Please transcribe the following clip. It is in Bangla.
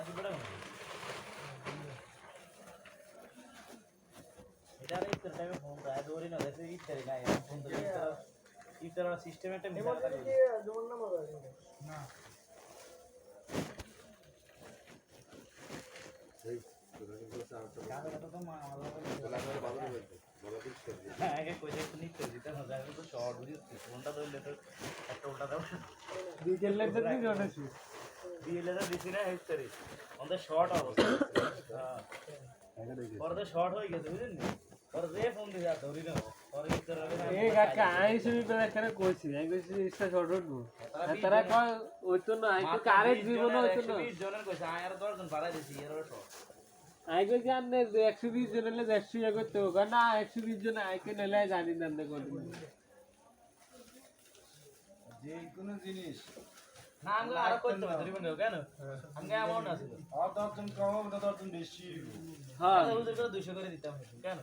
বস্তা নিতে হবে, বস্তা, দুই বস্তা হবে বারবার। বিরিয়ানি পাক হচ্ছে এই রাত্রি এটার ইফতার টাইমে ফোন দেয় দৌড়ি না দেখে ইফতারি নাই ফোন দিলে ইফতার সিস্টেম একটা মিশা থাকে আগে কইছে তুমি ইফতার দিতে না যায় তো শর্ট ভিডিও ফোনটা ধরলে তো একটা উল্টা দাও ডিজেল লাইটার দিয়ে জড়াইছি। ডিএলএটা দিছি না ইফতারি আমাদের শর্ট অবস্থা পরে তো শর্ট হয়ে গেছে বুঝলেন পরে যে ফোন দিছে আর ধরি না পরে ইফতার এই কাকা, আমি শুনি পেলে এখানে কইছি, আমি কইছি ইস্টা short উঠবো। তারা কয়, ওইতো না, আমি কই, কারের জীবনে ওইতো না। জনের কইছে আয় আর দশজন বাড়াই দিছি এর শর্ট আমি কইছি, আর 120 জন হলে 100 ইয়ে করতে হবে। না, 120 জন আইকে নিলে জানি না। যে কোনো জিনিস না আমি আরও করতে ধরিবেন কেন? আমি অ্যামাউন্ট আছে আর দশজন কম দশজন বেশি হ্যাঁ। 200 করে দিতাম কেন?